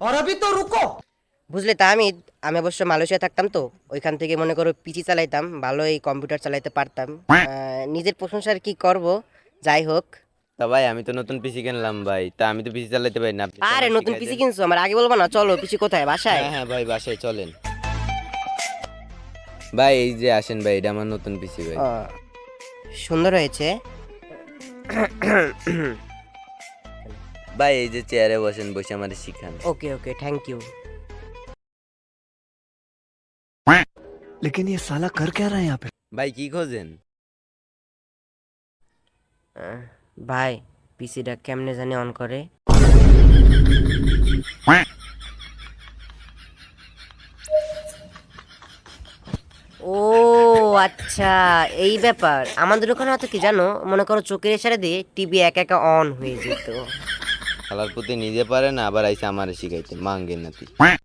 और अभी तो रुको বুঝলে তা আমি আমি অবশ্য মালয়েশিয়া থাকতাম তো ওইখান থেকে মনে করো পিসি চালাইতাম ভালোই কম্পিউটার চালাইতে পারতাম আহ, নিজের প্রশংসার কি করব যাই হোক তা ভাই আমি তো নতুন পিসি কিনলাম ভাই তা আমি তো পিসি চালাতে পারি না আপনি তো আরে আমাকে নতুন শিখাই পিসি দেন। কিনছো আমার আগে বলবো না চলো পিসি কোথায় বাসায় হ্যাঁ হ্যাঁ ভাই বাসায় চলেন ভাই এই যে আসেন ভাই এটা আমার নতুন পিসি ভাই ও, সুন্দর হয়েছে ভাই এই যে চেয়ারে বসেন বসে আমার শিখান ওকে ওকে থ্যাংক ইউ लेकिन ये साला कर क्या रहा है यहाँ पे ভাই কি খোঁজেন ভাই পিসিটা কেমনে জানি অন করে ও আচ্ছা এই ব্যাপার আমাদের ওখানে হয়তো কি জানো মনে করো চোখের ইশারা দিয়ে টিভি একা একা অন হয়ে যেত খেলার প্রতি নিজে পারে না আবার আইসা আমারে শিখাইতে। মাঙ্গে নাতি।